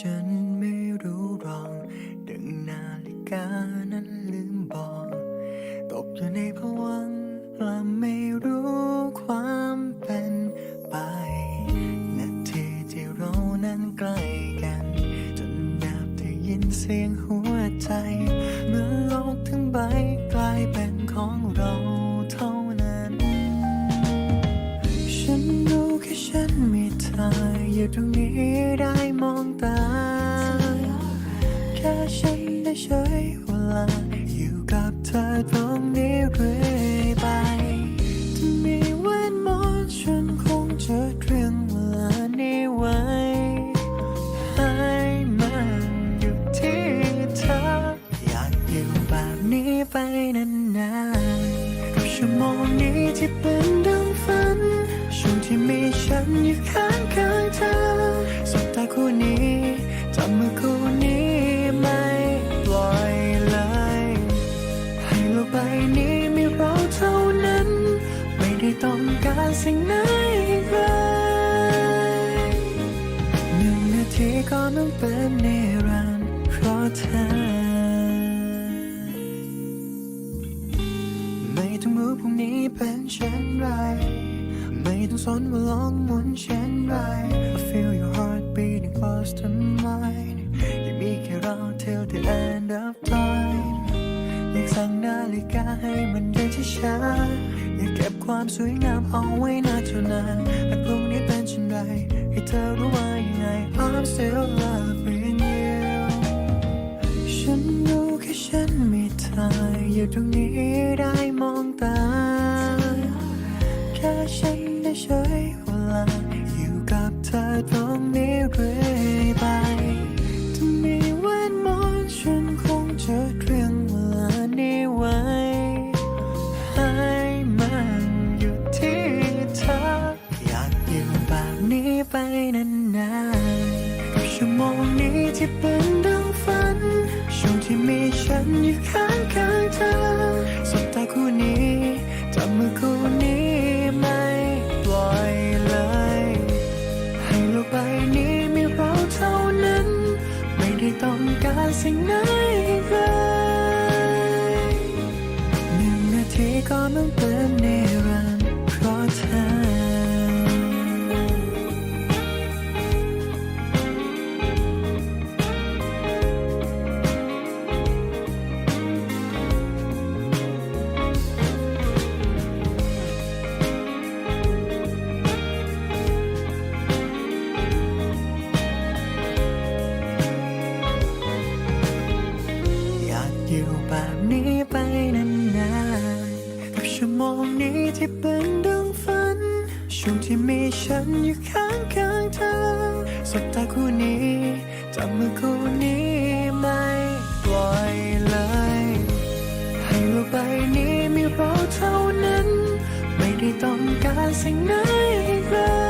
ฉันไม่รู้รอกดึงนาฬิกานั้นลืมบอก ตกอยู่ในภวังและไม่รู้ความเป็นไปนาทีที่เรานั้นใกล้กัน จนแนบได้ยินเสียงหัวใจ เมื่อโลกทั้งใบกลายเป็นของเรา อยู่ตรงนี้ได้มองตา แค่ฉันได้ใช้เวลา อยู่กับเธอตรงนี้เรื่อยไปถ้ามีเวทมนต์ฉันคงจะเตรียมเวลานี้ไว้ ให้มันอยู่ที่เธอ อยากอยู่แบบนี้ไปนานๆกับชั่วโมงนี้ที่เป็นดังฝันช่วงที่มีฉันอยู่ข้างข้าง สิ่งไหนอีกเลยหนึ่งนาทีก็ต้องเป็นนิรันดร์เพราะเธอ ไม่ต้องรู้พรุ่งนี้เป็นเช่นไร ไม่ต้องสนว่าโลกหมุนเช่นไร I feel your heart beating close to mine ยังมีแค่เรา till the end of time อยากสั่งนาฬิกาให้มันเดิน ช้าอยากเก็บความสวยงามเอาไว้นานเท่านานหากพรุ่งนี้เป็นเช่นไรให้เธอรู้ว่ายังไง I'm still loving you ฉันรู้แค่ฉันมีเธออยู่ตรงนี้ ที่เป็นดังฝัน ช่วงที่มีฉันอยู่ข้างข้างๆเธอสบตาคู่นี้จับมือคู่นี้ไม่ปล่อยเลย ให้โลกใบนี้มีเราเท่านั้น ไม่ได้ต้องการสิ่งไหนอีกเลยหนึ่งนาทีก็ต้องเป็นนิ อยู่แบบนี้ไปนานๆกับชั่วโมงนี้ที่เป็นดังฝัน ช่วงที่มีฉันอยู่ข้างข้างๆเธอสบตาคู่นี้จับมือคู่นี้ไม่ปล่อยเลย ให้โลกใบนี้มีเราเท่านั้น ไม่ได้ต้องการสิ่งไหนอีกเลย